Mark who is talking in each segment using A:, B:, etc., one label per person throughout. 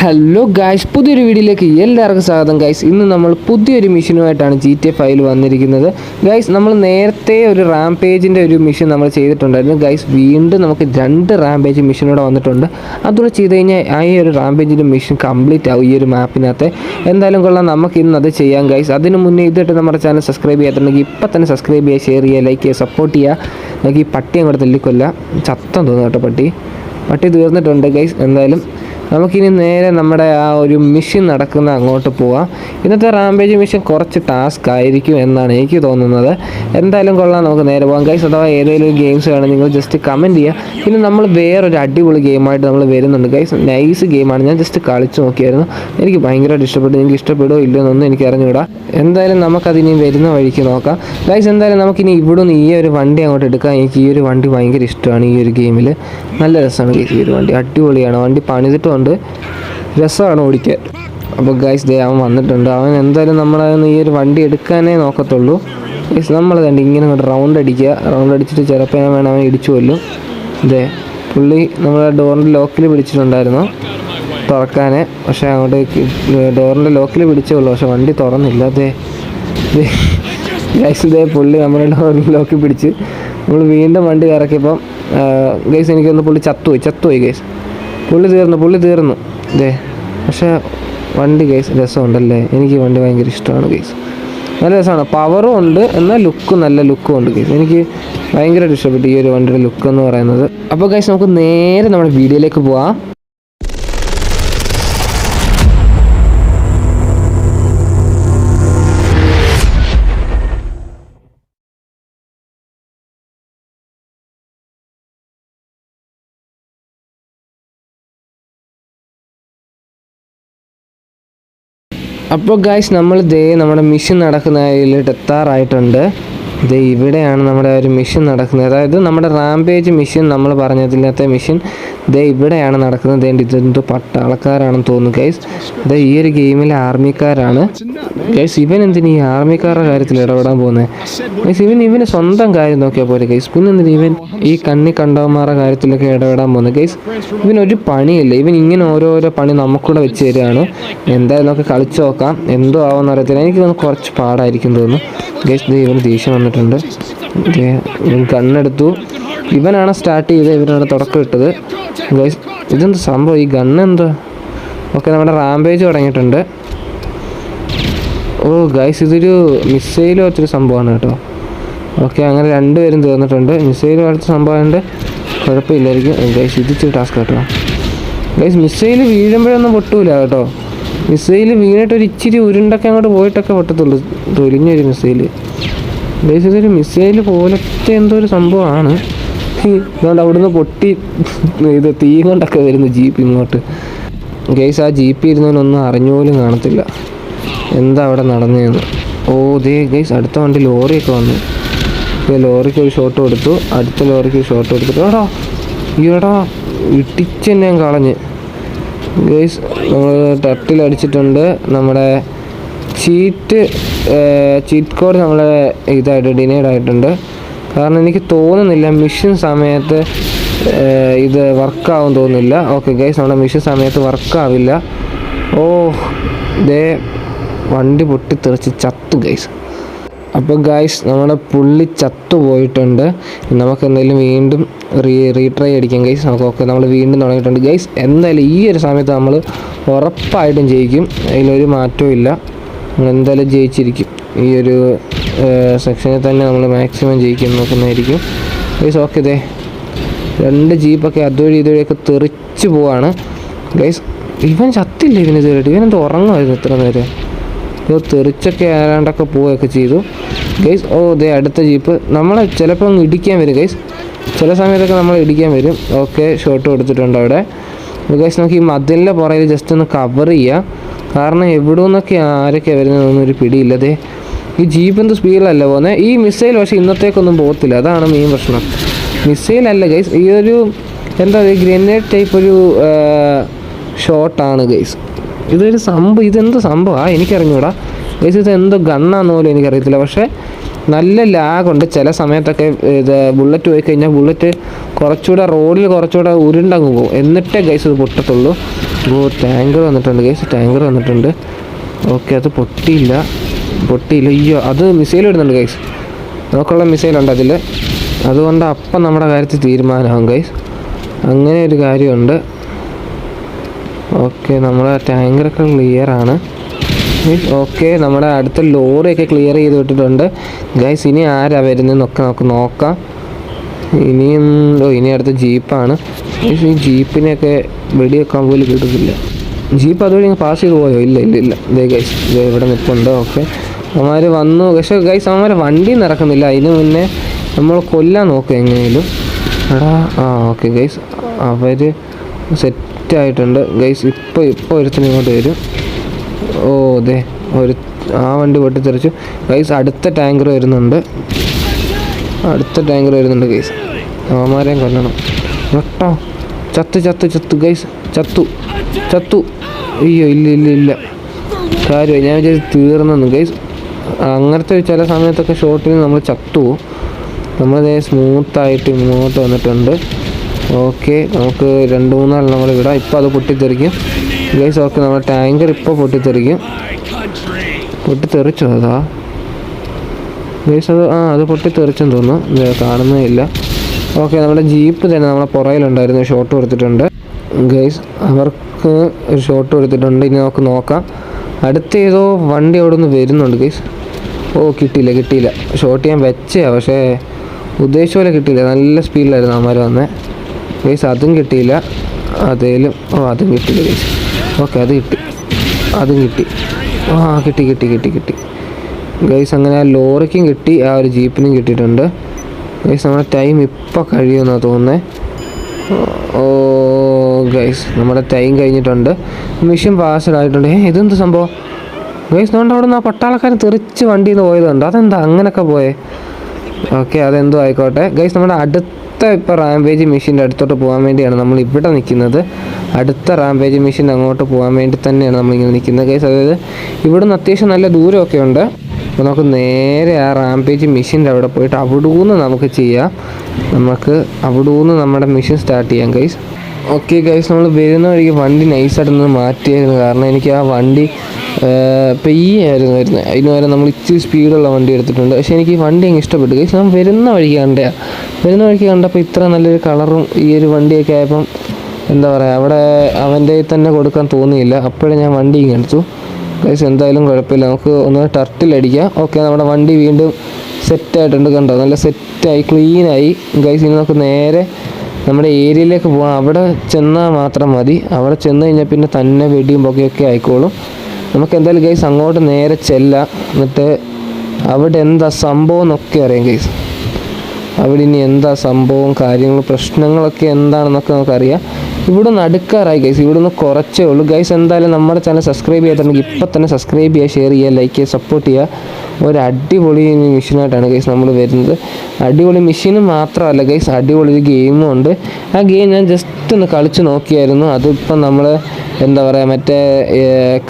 A: Hello guys പുതിയൊരു വീഡിയോയിലേക്ക് എല്ലാവർക്കും സ്വാഗതം ഗായ്സ് ഇന്ന് നമ്മൾ പുതിയൊരു മിഷനുമായിട്ടാണ് ജി ടി ഫൈൽ വന്നിരിക്കുന്നത്. ഗൈസ് നമ്മൾ നേരത്തെ ഒരു റാം പേജിന്റെ ഒരു മിഷൻ നമ്മൾ ചെയ്തിട്ടുണ്ടായിരുന്നു. ഗൈസ് വീണ്ടും നമുക്ക് രണ്ട് റാം പേജ് മിഷനൂടെ വന്നിട്ടുണ്ട്. അതുകൂടെ ചെയ്ത് കഴിഞ്ഞാൽ ആ ഈ ഒരു റാം പേജിന്റെ മിഷൻ കംപ്ലീറ്റ് ആവും ഈ ഒരു മാപ്പിനകത്ത് എന്തായാലും കൊള്ളാം. നമുക്ക് ഇന്ന് അത് ചെയ്യാം ഗൈസ് അതിന് മുന്നേ ഇതിട്ട് നമ്മുടെ ചാനൽ സബ്സ്ക്രൈബ് ചെയ്യാത്തുണ്ടെങ്കിൽ ഇപ്പം തന്നെ സബ്സ്ക്രൈബ് ചെയ്യുക ഷെയർ ചെയ്യുക ലൈക്ക് ചെയ്യുക സപ്പോർട്ട് ചെയ്യുക. നമുക്ക് ഈ പട്ടിയും കൂടെ തല്ലിക്കൊല്ല. ചത്തം തോന്നുന്നു കേട്ടോ പട്ടി. പട്ടി തീർന്നിട്ടുണ്ട് ഗൈസ് എന്തായാലും നമുക്കിനി നേരെ നമ്മുടെ ആ ഒരു മിഷൻ നടക്കുന്ന അങ്ങോട്ട് പോവാം. ഇന്നത്തെ റാംപേജ് മിഷൻ കുറച്ച് ടാസ്ക് ആയിരിക്കും എന്നാണ് എനിക്ക് തോന്നുന്നത്. എന്തായാലും കൊള്ളാം നമുക്ക് നേരെ പോകാം ഗൈസ് അഥവാ ഏതെങ്കിലും ഗെയിംസ് വേണം നിങ്ങൾ ജസ്റ്റ് കമന്റ് ചെയ്യുക പിന്നെ നമ്മൾ വേറൊരു അടിപൊളി ഗെയിമായിട്ട് നമ്മൾ വരുന്നുണ്ട്. ഗൈസ് നൈസ് ഗെയിമാണ് ഞാൻ ജസ്റ്റ് കളിച്ചു നോക്കിയായിരുന്നു. എനിക്ക് ഭയങ്കരമായിട്ട് ഇഷ്ടപ്പെട്ടു. നിങ്ങൾക്ക് ഇഷ്ടപ്പെടുമോ ഇല്ലയോ എന്നൊന്നും എനിക്ക് അറിഞ്ഞുകൂടാ. എന്തായാലും നമുക്കതിനി വരുന്ന വഴിക്ക് നോക്കാം. ഗൈസ് എന്തായാലും നമുക്കിനി ഇവിടെ നിന്ന് ഈ ഒരു വണ്ടി അങ്ങോട്ട് എടുക്കാം എനിക്ക് ഈ ഒരു വണ്ടി ഭയങ്കര ഇഷ്ടമാണ് ഈ ഒരു ഗെയിമിൽ നല്ല രസമാണ് ഗൈസ് ഈ ഒരു വണ്ടി. അടിപൊളിയാണ്. വണ്ടി പണിതിട്ടുണ്ട് രസമാണ് ഓടിക്കാൻ. അപ്പോൾ ഗൈസ് ദേ അവൻ വന്നിട്ടുണ്ട്. അവൻ എന്തായാലും നമ്മളെ ഈ ഒരു വണ്ടി എടുക്കാനേ നോക്കത്തുള്ളൂ. ഗൈസ് നമ്മൾ കണ്ട് ഇങ്ങനെ റൗണ്ട് അടിക്കുക. റൗണ്ട് അടിച്ചിട്ട് ചിലപ്പോൾ ഞാൻ വേണം അവൻ ഇടിച്ചു കൊല്ലും. ഇതേ പുള്ളി നമ്മളെ ഡോറിന്റെ ലോക്കിൽ പിടിച്ചിട്ടുണ്ടായിരുന്നു. തുറക്കാനേ. പക്ഷേ അങ്ങോട്ട് ഡോറിന്റെ ലോക്കിൽ പിടിച്ചേ ഉള്ളൂ. പക്ഷേ വണ്ടി തുറന്നില്ല. അതെ ഗൈസ് ഇതേ പുള്ളി നമ്മുടെ ഡോറിന്റെ ലോക്കിൽ പിടിച്ച്. നമ്മൾ വീണ്ടും വണ്ടി ഇറക്കിയപ്പം ഗൈസ് എനിക്കൊന്ന് പുള്ളി ചത്തുപോയി. ചത്തുപോയി ഗൈസ് പുള്ളി തീർന്നു പുള്ളി തീർന്നു. ഇതേ പക്ഷേ വണ്ടി കേസ് രസമുണ്ടല്ലേ? എനിക്ക് വണ്ടി ഭയങ്കര ഇഷ്ടമാണ് കേസ് നല്ല രസമാണ്. പവറും ഉണ്ട് എന്നാൽ ലുക്കും നല്ല ലുക്കും ഉണ്ട് ഗൈസ് എനിക്ക് ഭയങ്കരമായിട്ട് ഇഷ്ടപ്പെട്ടു ഈ ഒരു വണ്ടിയുടെ ലുക്ക് എന്ന് പറയുന്നത്. അപ്പോൾ ഗൈസ് നമുക്ക് നേരെ നമ്മുടെ വീഡിയോയിലേക്ക് പോവാം. അപ്പോൾ ഗായ്സ് നമ്മൾ ദേ നമ്മുടെ മിഷൻ നടക്കുന്ന അതിലോട്ട് എത്താറായിട്ടുണ്ട്. ദേ ഇവിടെയാണ് നമ്മുടെ ഒരു മിഷൻ നടക്കുന്നത്. അതായത് നമ്മുടെ റാംപേജ് മിഷൻ നമ്മൾ പറഞ്ഞതിനകത്തെ മിഷൻ ഇത് ഇവിടെയാണ് നടക്കുന്നത്. ദേ ഇതെന്തോ പട്ടാളക്കാരാണെന്ന് തോന്നുന്നു ഗൈസ് ഇത് ഈ ഒരു ഗെയിമിലെ ആർമിക്കാരാണ് ഗൈസ് ഇവൻ എന്തിന് ഈ ആർമിക്കാരുടെ കാര്യത്തിൽ ഇടപെടാൻ പോകുന്നത് ഗൈസ് ഇവൻ ഇവന് സ്വന്തം കാര്യം നോക്കിയാൽ പോലെ ഗൈസ് പിന്നെ എന്തിന് ഇവൻ ഈ കണ്ണി കണ്ടവന്മാരുടെ കാര്യത്തിലൊക്കെ ഇടപെടാൻ പോകുന്നത് ഗൈസ് ഇവനൊരു പണിയില്ല. ഇവൻ ഇങ്ങനെ ഓരോരോ പണി നമുക്കൂടെ വെച്ച് തരികയാണ് എന്തായാലും നമുക്ക് കളിച്ചു നോക്കാം. എന്തോ ആവുമെന്ന് അറിയത്തില്ല. എനിക്ക് കുറച്ച് പാടായിരിക്കും തോന്നുന്നു. ഗൈസ് ഇവന് ദേഷ്യം വന്നിട്ടുണ്ട്. ഇവൻ കണ്ണെടുത്തു ഇവനാണ് സ്റ്റാർട്ട് ചെയ്തത്. ഇവനാണ് തുടക്കം ഇട്ടത്. ഗൈസ് ഇതെന്ത് സംഭവം? ഈ ഗണ്ണ് എന്താ? ഓക്കെ നമ്മുടെ റാംപേജ് തുടങ്ങിയിട്ടുണ്ട്. ഓ ഗൈസ് ഇതൊരു മിസൈൽ വെച്ചൊരു സംഭവമാണ് കേട്ടോ. ഓക്കെ അങ്ങനെ രണ്ടുപേരും തീർന്നിട്ടുണ്ട്. മിസൈൽ പോലത്തെ സംഭവമുണ്ട്. കുഴപ്പമില്ലായിരിക്കും. ഗൈസ് ഇതിച്ചൊരു ടാസ്ക് കേട്ടോ. ഗൈസ് മിസൈൽ വീഴുമ്പോഴൊന്നും പൊട്ടൂല കേട്ടോ. മിസൈൽ വീണിട്ട് ഒരു ഇച്ചിരി ഉരുണ്ടൊക്കെ അങ്ങോട്ട് പോയിട്ടൊക്കെ പറ്റത്തുള്ളൂ. തൊലിഞ്ഞൊരു മിസൈൽ ബേസിക്കലി ഒരു മിസൈൽ പോലത്തെ എന്തോ ഒരു സംഭവമാണ്. അതുകൊണ്ട് അവിടുന്ന് പൊട്ടി ഇത് തീ കൊണ്ടൊക്കെ വരുന്നു ജീപ്പ് ഇങ്ങോട്ട്. ഗേസ് ആ ജീപ്പ് ഇരുന്നവനൊന്നും അറിഞ്ഞുപോലും കാണത്തില്ല. എന്താ അവിടെ നടന്നതെന്ന്. ഓ ദേ ഗൈസ് അടുത്ത വണ്ടി ലോറിയൊക്കെ വന്നു. ലോറിക്ക് ഒരു ഷോട്ട് കൊടുത്തു. അടുത്ത ലോറിക്ക് ഒരു ഷോട്ട് കൊടുത്തിട്ട് എടാ ഈടാ ഇട്ടിച്ച് ഞാൻ കളഞ്ഞ്. ഗൈസ് നമ്മൾ ടട്ടിൽ അടിച്ചിട്ടുണ്ട് നമ്മുടെ ചീറ്റ് ചീറ്റ് കോഡ് നമ്മളെ ഇതായിട്ട് ഡിനൈഡ് ആയിട്ടുണ്ട്. കാരണം എനിക്ക് തോന്നുന്നില്ല മിഷൻ സമയത്ത് ഇത് വർക്കാവും തോന്നുന്നില്ല. ഓക്കെ ഗൈസ് നമ്മുടെ മിഷൻ സമയത്ത് വർക്കാവില്ല ഓ ദേ വണ്ടി പൊട്ടിത്തെറിച്ച് ചത്തു ഗൈസ് അപ്പോൾ ഗായ്സ് നമ്മുടെ പുള്ളി ചത്തു പോയിട്ടുണ്ട് നമുക്ക് എന്തായാലും വീണ്ടും റീ റീട്രൈ അടിക്കാം ഗൈസ് നമുക്ക് ഓക്കെ നമ്മൾ വീണ്ടും തുടങ്ങിയിട്ടുണ്ട്. ഗൈസ് എന്തായാലും ഈ ഒരു സമയത്ത് നമ്മൾ ഉറപ്പായിട്ടും ജയിക്കും. അതിലൊരു മാറ്റവും ഇല്ല. നമ്മൾ എന്തായാലും ജയിച്ചിരിക്കും. ഈ ഒരു സെക്ഷനിൽ തന്നെ നമ്മൾ മാക്സിമം ജയിക്കാൻ നോക്കുന്നതായിരിക്കും ഗൈസ് ഓക്കെ ദേ. രണ്ട് ജീപ്പൊക്കെ അതുവഴി ഇതുവഴിയൊക്കെ തെറിച്ച് പോവാണ്. ഗൈസ് ഇവൻ ചത്തില്ല ഇവന് ഇവൻ എന്താ ഉറങ്ങുമായിരുന്നു ഇത്ര നേരം. ഇത് തെറിച്ചൊക്കെ ആരാണ്ടൊക്കെ പോവുകയൊക്കെ ചെയ്തു. ഗൈസ് ഓ ദേ അടുത്ത ജീപ്പ്. നമ്മളെ ചിലപ്പം ഇടിക്കാൻ വരും ഗൈസ്. ചില സമയത്തൊക്കെ നമ്മൾ ഇടിക്കാൻ വരും. ഓക്കെ ഷോട്ട് കൊടുത്തിട്ടുണ്ട് അവിടെ. ഗൈസ് നമുക്ക് ഈ മതിലിന്റെ പുറകിൽ ജസ്റ്റ് ഒന്ന് കവർ ചെയ്യാം. കാരണം എവിടെ നിന്നൊക്കെ ആരൊക്കെ വരുന്നതെന്നൊന്നും ഒരു പിടിയില്ലതേ ഈ ജീപ്പ് എന്ത് സ്പീഡിലല്ല പോകുന്നത് ഈ മിസൈൽ പക്ഷേ ഇന്നത്തേക്കൊന്നും പോകത്തില്ല. അതാണ് മെയിൻ പ്രശ്നം. മിസൈലല്ല ഗൈസ്. ഈ ഒരു എന്താ പറയുക ഗ്രനേഡ് ടൈപ്പ് ഒരു ഷോട്ടാണ് ഗൈസ്. ഇതൊരു സംഭവം ഇതെന്ത് സംഭവമാണ് എനിക്കറിഞ്ഞൂടാ. ഗൈസ് ഇത് എന്തോ ഗണ്ണാന്ന് പോലും എനിക്കറിയത്തില്ല. പക്ഷേ നല്ല ലാഗുണ്ട്. ചില സമയത്തൊക്കെ ഇത് ബുള്ളറ്റ് പോയി കഴിഞ്ഞാൽ ബുള്ളറ്റ് കുറച്ചുകൂടെ റോഡിൽ കുറച്ചുകൂടെ ഉരുണ്ടങ്ങ് പോകും. എന്നിട്ടേ ഗൈസ് ഇത് പൊട്ടത്തുള്ളൂ. ഓ ടാങ്കർ വന്നിട്ടുണ്ട്. ഗൈസ് ടാങ്കർ വന്നിട്ടുണ്ട്. ഓക്കെ അത് പൊട്ടിയില്ല. പൊട്ടിയില്ല. അയ്യോ അത് മിസൈൽ ഇടുന്നുണ്ട് ഗൈസ് നമുക്കുള്ള മിസൈലുണ്ട് അതിൽ അതുകൊണ്ട് അപ്പം നമ്മുടെ കാര്യത്തിൽ തീരുമാനമാകും ഗൈസ് അങ്ങനെ ഒരു കാര്യമുണ്ട്. ഓക്കെ നമ്മുടെ ടാങ്കറൊക്കെ ക്ലിയർ ആണ്. ഓക്കെ നമ്മുടെ അടുത്ത ലോറിയൊക്കെ ക്ലിയർ ചെയ്ത് വിട്ടിട്ടുണ്ട്. ഗൈസ് ഇനി ആരാ വരുന്നതെന്നൊക്കെ നമുക്ക് നോക്കാം. ഇനിയും ഓ ഇനി അടുത്ത ജീപ്പാണ് മീൻസ് ഈ ജീപ്പിനെയൊക്കെ വെടിവെക്കാൻ പോലും കിട്ടുന്നില്ല ജീപ്പ് അതുവഴി പാസ് ചെയ്ത് പോയോ? ഇല്ല ഇല്ല ഇല്ല. ദേ ഗൈസ് ദേ ഇവിടെ നിൽപ്പുണ്ട്. ഓക്കെ അവന്മാർ വന്നു. പക്ഷേ ഗൈസ് അവന്മാർ വണ്ടി നിറക്കുന്നില്ല. അതിന് മുന്നേ നമ്മൾ കൊല്ലാൻ നോക്കും എങ്ങനെയും. എടാ ആ ഓക്കെ ഗൈസ് അവർ സെറ്റായിട്ടുണ്ട് ഗൈസ് ഇപ്പോൾ ഇപ്പോൾ ഒരുത്തിന് ഇങ്ങോട്ട് വരും. ഓ അതെ ഒരു ആ വണ്ടി പൊട്ടിത്തെറിച്ചു. ഗൈസ് അടുത്ത ടാങ്കർ വരുന്നുണ്ട്. അടുത്ത ടാങ്കർ വരുന്നുണ്ട് ഗൈസ്. അവന്മാരെയും കൊല്ലണം. വെട്ടോ. ചത്ത് ചത്ത് ചത്തു ഗൈസ്. ചത്തു. ചത്തു. അയ്യോ ഇല്ല ഇല്ല ഇല്ല. കാര്യമായി. ഞാൻ വിചാരിച്ചു തീർന്നെന്ന് ഗൈസ്. അങ്ങനത്തെ ചില സമയത്തൊക്കെ ഷോട്ടിൽ നമ്മൾ ചത്തു. നമ്മളതേ സ്മൂത്തായിട്ട് ഇങ്ങോട്ട് വന്നിട്ടുണ്ട്. ഓക്കെ നമുക്ക് രണ്ട് മൂന്നാൾ നമ്മൾ വിടാം. ഇപ്പോൾ അത് പൊട്ടിത്തെറിക്കും. ഗൈസ് ഓക്കെ നമ്മുടെ ടാങ്കർ ഇപ്പോൾ പൊട്ടിത്തെറിക്കും. പൊട്ടിത്തെറിച്ചു അതാ? ഗൈസ് അത് ആ അത് പൊട്ടിത്തെറിച്ചെന്ന് തോന്നുന്നു. കാണുന്നേ ഇല്ല. ഓക്കെ നമ്മുടെ ജീപ്പ് തന്നെ നമ്മളെ പുറയിലുണ്ടായിരുന്നു ഷോട്ട് കൊടുത്തിട്ടുണ്ട്. ഗൈസ് അവർക്ക് ഒരു ഷോട്ട് കൊടുത്തിട്ടുണ്ട്. ഇനി നമുക്ക് നോക്കാം. അടുത്ത ഏതോ വണ്ടി അവിടെ നിന്ന് വരുന്നുണ്ട് ഗൈസ് ഓ കിട്ടിയില്ല കിട്ടിയില്ല. ഷോട്ട് ചെയ്യാൻ വെച്ചേ പക്ഷേ ഉദ്ദേശിച്ച പോലെ കിട്ടിയില്ല. നല്ല സ്പീഡിലായിരുന്നു അവന്മാർ വന്നത് ഗൈസ് അതും കിട്ടിയില്ല. അതേലും ഓ അതും കിട്ടിയില്ല ഗൈസ് ഓക്കെ അത് കിട്ടി. അതും കിട്ടി. ആ കിട്ടി കിട്ടി കിട്ടി കിട്ടി. ഗൈസ് അങ്ങനെ ആ ലോറിക്കും കിട്ടി ആ ഒരു ജീപ്പിനും കിട്ടിയിട്ടുണ്ട്. ഗൈസ് നമ്മുടെ ടൈം ഇപ്പോൾ കഴിയുമെന്നാണ് തോന്നുന്നത് ഓ ഗൈസ് നമ്മുടെ ടൈം കഴിഞ്ഞിട്ടുണ്ട്. മിഷൻ പാസ്ഡ് ആയിട്ടുണ്ട്. ഏ ഇതെന്ത് സംഭവം? ഗൈസ് അതുകൊണ്ട് അവിടെ നിന്ന് ആ പട്ടാളക്കാരൻ തെറിച്ച് വണ്ടിയിൽ നിന്ന് പോയതുണ്ട് അതെന്താ അങ്ങനെയൊക്കെ പോയേ? ഓക്കെ അതെന്തോ ആയിക്കോട്ടെ. ഗൈസ് നമ്മുടെ അടുത്ത ഇപ്പോൾ റാംപേജ് മെഷീന്റെ അടുത്തോട്ട് പോകാൻ വേണ്ടിയാണ് നമ്മൾ ഇവിടെ നിൽക്കുന്നത്. അടുത്ത റാംപേജ് മെഷീൻ അങ്ങോട്ട് പോകാൻ വേണ്ടി തന്നെയാണ് നമ്മളിങ്ങനെ നിൽക്കുന്നത് കേസ് അതായത് ഇവിടുന്ന് അത്യാവശ്യം നല്ല ദൂരമൊക്കെ ഉണ്ട്. അപ്പോൾ നമുക്ക് നേരെ ആ റാംപേജ് മെഷീന്റെ അവിടെ പോയിട്ട് അവിടുന്ന് നമുക്ക് ചെയ്യാം. നമുക്ക് അവിടുന്ന് നമ്മുടെ മെഷീൻ സ്റ്റാർട്ട് ചെയ്യാം ഗൈസ് ഓക്കെ ഗൈസ് നമ്മൾ വരുന്ന വഴിക്ക് വണ്ടി നൈസായിട്ട് നിന്ന് മാറ്റിയായിരുന്നു കാരണം എനിക്ക് ആ വണ്ടി പെയ്യായിരുന്നു വരുന്നത്. അതിന് വരെ നമ്മൾ ഇച്ചിരി സ്പീഡുള്ള വണ്ടി എടുത്തിട്ടുണ്ട്. പക്ഷേ എനിക്ക് ഈ വണ്ടി അങ്ങ് ഇഷ്ടപ്പെട്ടു. ഗൈസ് ഞാൻ വരുന്ന കണ്ടയാ വരുന്ന വഴിക്ക് കണ്ടപ്പോൾ ഇത്ര നല്ലൊരു കളറും ഈ ഒരു വണ്ടിയൊക്കെ ആയപ്പം എന്താ പറയുക അവിടെ അവന്റെ തന്നെ കൊടുക്കാൻ തോന്നിയില്ല. അപ്പോഴേ ഞാൻ വണ്ടി ഇങ്ങ് എടുത്തു. ഗൈസ് എന്തായാലും കുഴപ്പമില്ല. നമുക്ക് ഒന്ന് ടർട്ടിലടിക്കാം ഓക്കെ നമ്മുടെ വണ്ടി വീണ്ടും സെറ്റായിട്ടുണ്ട് കണ്ടോ? നല്ല സെറ്റായി ക്ലീനായി ഗൈസ് ഇനി നമുക്ക് നേരെ നമ്മുടെ ഏരിയയിലേക്ക് പോകാം അവിടെ ചെന്നാൽ മാത്രം മതി. അവിടെ ചെന്ന് കഴിഞ്ഞാൽ പിന്നെ തന്നെ വെടിയും പുകയൊക്കെ ആയിക്കോളും. നമുക്ക് എന്തായാലും ഗൈസ് അങ്ങോട്ട് നേരെ ചെല്ലാം. എന്നിട്ട് അവിടെ എന്താ സംഭവം എന്നൊക്കെ അറിയാം ഗൈസ് അവിടെ ഇനി എന്താ സംഭവം കാര്യങ്ങൾ പ്രശ്നങ്ങളൊക്കെ എന്താണെന്നൊക്കെ നമുക്കറിയാം. ഇവിടെ നിന്ന് അടുക്കാറായി ഗൈസ് ഇവിടെ നിന്ന് കുറച്ചേ ഉള്ളൂ. ഗൈസ് എന്തായാലും നമ്മുടെ ചാനൽ സബ്സ്ക്രൈബ് ചെയ്തിട്ടുണ്ടെങ്കിൽ ഇപ്പം തന്നെ സബ്സ്ക്രൈബ് ചെയ്യുക ഷെയർ ചെയ്യുക ലൈക്ക് ചെയ്യുക സപ്പോർട്ട് ചെയ്യുക. ഒരു അടിപൊളി മെഷീനായിട്ടാണ് ഗൈസ് നമ്മൾ വരുന്നത്. അടിപൊളി മെഷീൻ മാത്രമല്ല ഗൈസ് അടിപൊളി ഒരു ഗെയിമും ഉണ്ട്. ആ ഗെയിം ഞാൻ ജസ്റ്റ് ഒന്ന് കളിച്ച് നോക്കിയായിരുന്നു. അതിപ്പം നമ്മൾ എന്താ പറയുക മറ്റേ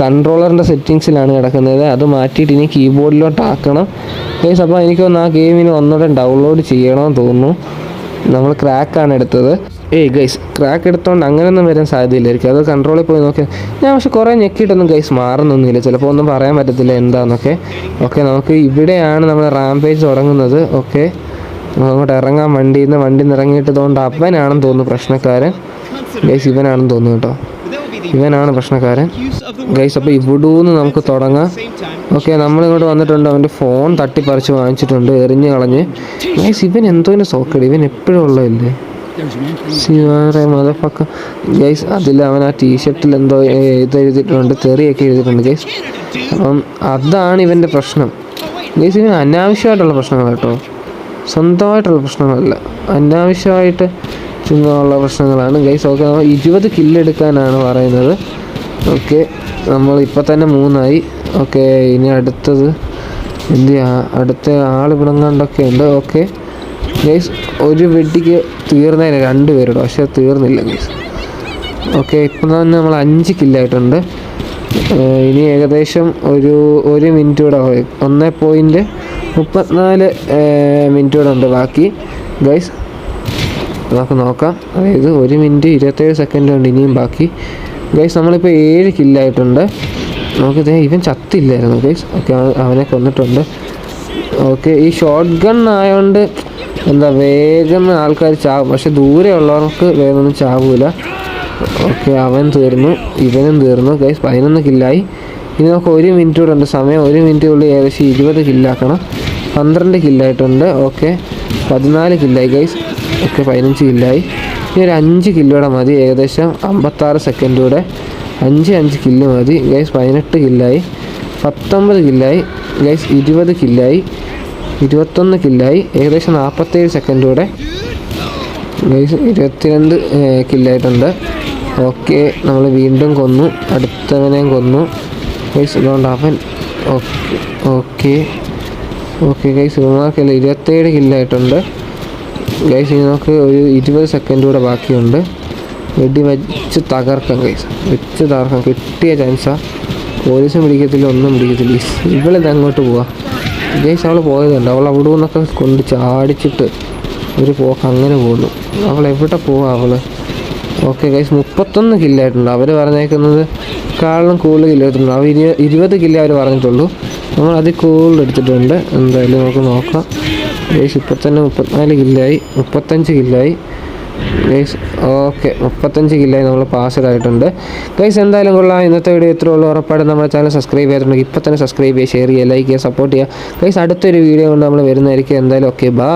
A: കൺട്രോളറിന്റെ സെറ്റിങ്സിലാണ് കിടക്കുന്നത്. അത് മാറ്റിയിട്ട് ഇനി കീബോർഡിലോട്ടാക്കണം ഗൈസ് അപ്പോൾ എനിക്ക് ആ ഗെയിമിന് ഒന്നുകൂടെ ഡൗൺലോഡ് ചെയ്യണമെന്ന് തോന്നുന്നു. നമ്മൾ ക്രാക്കാണ് എടുത്തത്. ഏയ് ഗൈസ് ക്രാക്ക് എടുത്തോണ്ട് അങ്ങനെയൊന്നും വരാൻ സാധ്യതയില്ലായിരിക്കും. അത് കൺട്രോളിൽ പോയി നോക്കിയാൽ ഞാൻ പക്ഷെ കുറേ ഞെക്കിയിട്ടൊന്നും ഗൈസ് മാറുന്നൊന്നുമില്ല. ചിലപ്പോൾ ഒന്നും പറയാൻ പറ്റത്തില്ല എന്താണെന്നൊക്കെ ഓക്കെ നമുക്ക് ഇവിടെയാണ് നമ്മൾ റാം പേജ് തുടങ്ങുന്നത്. ഓക്കെ അങ്ങോട്ട് ഇറങ്ങാൻ വണ്ടിയിൽ നിന്ന് വണ്ടി നിറങ്ങിയിട്ടതുകൊണ്ട് അവനാണെന്ന് തോന്നുന്നു പ്രശ്നക്കാരൻ. ഗൈസ് ഇവനാണെന്ന് തോന്നുന്നു കേട്ടോ. ഇവനാണ് പ്രശ്നക്കാരൻ. ഗൈസ് അപ്പോൾ ഇവിടൂന്ന് നമുക്ക് തുടങ്ങാം. ഓക്കെ നമ്മളിങ്ങോട്ട് വന്നിട്ടുണ്ട്. അവന്റെ ഫോൺ തട്ടിപ്പറിച്ച് വാങ്ങിച്ചിട്ടുണ്ട്. എറിഞ്ഞ് കളഞ്ഞ്. ഗൈസ് ഇവൻ എന്തോനെ സോക്കട്. ഇവൻ എപ്പോഴും ഉള്ളതല്ലേ? ഗൈസ് അതിൽ അവൻ ആ ടീഷർട്ടിൽ എന്തോ എഴുതിയിട്ടുണ്ട്. തെറിയൊക്കെ എഴുതിയിട്ടുണ്ട്. ഗൈസ് അപ്പം അതാണ് ഇവന്റെ പ്രശ്നം. ഗൈസ് ഇവൻ അനാവശ്യമായിട്ടുള്ള പ്രശ്നങ്ങൾ കേട്ടോ. സ്വന്തമായിട്ടുള്ള പ്രശ്നങ്ങളല്ല. അനാവശ്യമായിട്ട് ചുമ്മാ പ്രശ്നങ്ങളാണ്. ഗൈസ് ഓക്കെ നമ്മൾ ഇരുപത് കില്ലെടുക്കാനാണ് പറയുന്നത്. ഓക്കെ നമ്മൾ ഇപ്പം തന്നെ മൂന്നായി. ഓക്കെ ഇനി അടുത്തത് എന്ത് അടുത്ത ആൾ ഇവിടെങ്ങാണ്ടൊക്കെ ഉണ്ട്. ഓക്കെ ഗൈസ് ഒരു വെട്ടിക്ക് തീർന്നതിന് രണ്ട് പേരുടെ പക്ഷേ തീർന്നില്ല ഗൈസ് ഓക്കെ ഇപ്പം തന്നെ നമ്മൾ അഞ്ച് കില്ലായിട്ടുണ്ട് ഇനി ഏകദേശം ഒരു ഒരു മിനിറ്റ് കൂടെ ഒന്നേ പോയിന്റ് മുപ്പത്തിനാല് മിനിറ്റ് ഉണ്ട് ബാക്കി ഗൈസ് നമുക്ക് നോക്കാം. അതായത് ഒരു മിനിറ്റ് ഇരുപത്തേഴ് സെക്കൻഡ് ഉണ്ട് ഇനിയും ബാക്കി. ഗൈസ് നമ്മളിപ്പോൾ ഏഴ് കില്ലായിട്ടുണ്ട് നമുക്ക് ഇതേ ഇവൻ ചത്തില്ലായിരുന്നു ഗൈസ് ഓക്കെ അവനെ കൊന്നിട്ടുണ്ട്. ഓക്കെ ഈ ഷോർട്ട് ഗൺ ആയതുകൊണ്ട് എന്താ വേഗം ആൾക്കാർ ചാവും. പക്ഷെ ദൂരെ ഉള്ളവർക്ക് വേഗം ഒന്നും ചാവൂല. ഓക്കെ അവൻ തീർന്നു ഇവനും തീർന്നു. ഗൈസ് പതിനൊന്ന് കില്ലായി ഇനി നമുക്ക് ഒരു മിനിറ്റ് കൂടെ ഉണ്ട്. സമയം ഒരു മിനിറ്റ് ഉള്ളിൽ ഏകദേശം ഇരുപത് കില്ലാക്കണം പന്ത്രണ്ട് കില്ലായിട്ടുണ്ട്. ഓക്കെ പതിനാല് കില്ലായി ഗൈസ് ഓക്കെ പതിനഞ്ച് കില്ലായി. ഇനി ഒരു അഞ്ച് കില്ലോടെ മതി. ഏകദേശം അമ്പത്താറ് സെക്കൻഡൂടെ അഞ്ച് അഞ്ച് കില്ല് മതി. ഗൈസ് പതിനെട്ട് കില്ലായി. പത്തൊമ്പത് കില്ലായി. ഗൈസ് ഇരുപത് കില്ലായി. ഇരുപത്തൊന്ന് കില്ലായി. ഏകദേശം നാൽപ്പത്തേഴ് സെക്കൻഡൂടെ ഗൈസ് ഇരുപത്തിരണ്ട് കില്ലായിട്ടുണ്ട്. ഓക്കെ നമ്മൾ വീണ്ടും കൊന്നു. അടുത്തവനെയും കൊന്നു. ഗൈസ് അതുകൊണ്ട് അവൻ ഓക്കെ ഓക്കെ ഓക്കെ ഗൈസ് ഇവന്മാർക്കല്ല ഇരുപത്തേഴ് കില്ലായിട്ടുണ്ട് ഗൈസ് ഇനി നമുക്ക് ഒരു ഇരുപത് സെക്കൻഡ് കൂടെ ബാക്കിയുണ്ട്. വെടി വെച്ച് തകർക്കാം ഗൈസ് വെച്ച് തകർക്കാം. കിട്ടിയ ചാൻസാണ് പോലീസും പിടിക്കത്തില്ല ഒന്നും പിടിക്കത്തില്ല. ഗൈസ് ഇവളിത് അങ്ങോട്ട് പോവാം. ഗൈസ് അവൾ പോയതുണ്ട്. അവൾ അവിടെ നിന്നൊക്കെ കൊണ്ട് ചാടിച്ചിട്ട് ഒരു പോക്ക് അങ്ങനെ പോകുന്നു. അവൾ എവിടെ പോവാ അവൾ ഓക്കെ ഗൈസ് മുപ്പത്തൊന്ന് കില്ലായിട്ടുണ്ട് അവർ പറഞ്ഞേക്കുന്നത് കാളിലും കൂടുതൽ കില്ലായിട്ടുണ്ട് അവർ ഇരു ഇരുപത് കില്ല അവർ പറഞ്ഞിട്ടുള്ളൂ. നമ്മൾ അതിൽ കൂടുതൽ എടുത്തിട്ടുണ്ട്. എന്തായാലും നമുക്ക് നോക്കാം. ഗൈസ് ഇപ്പം തന്നെ മുപ്പത്തിനാല് കില്ലായി. മുപ്പത്തഞ്ച് കില്ലായി. ഗൈസ് ഓക്കെ മുപ്പത്തഞ്ച് കില്ലായി നമ്മൾ പാസ്ഡ് ആയിട്ടുണ്ട് ഗൈസ് എന്തായാലും കൊള്ളാം. ഇന്നത്തെ വീഡിയോ ഇത്രേ ഉള്ളൂ. ഉറപ്പായിട്ടും നമ്മുടെ ചാനൽ സബ്സ്ക്രൈബ് ചെയ്തിട്ടുണ്ടെങ്കിൽ ഇപ്പം തന്നെ സബ്സ്ക്രൈബ് ചെയ്യുക ഷെയർ ചെയ്യുക ലൈക്ക് ചെയ്യുക സപ്പോർട്ട് ചെയ്യുക. ഗൈസ് അടുത്തൊരു വീഡിയോ കൊണ്ട് നമ്മൾ വരുന്നതായിരിക്കും. എന്തായാലും ഓക്കെ ബാ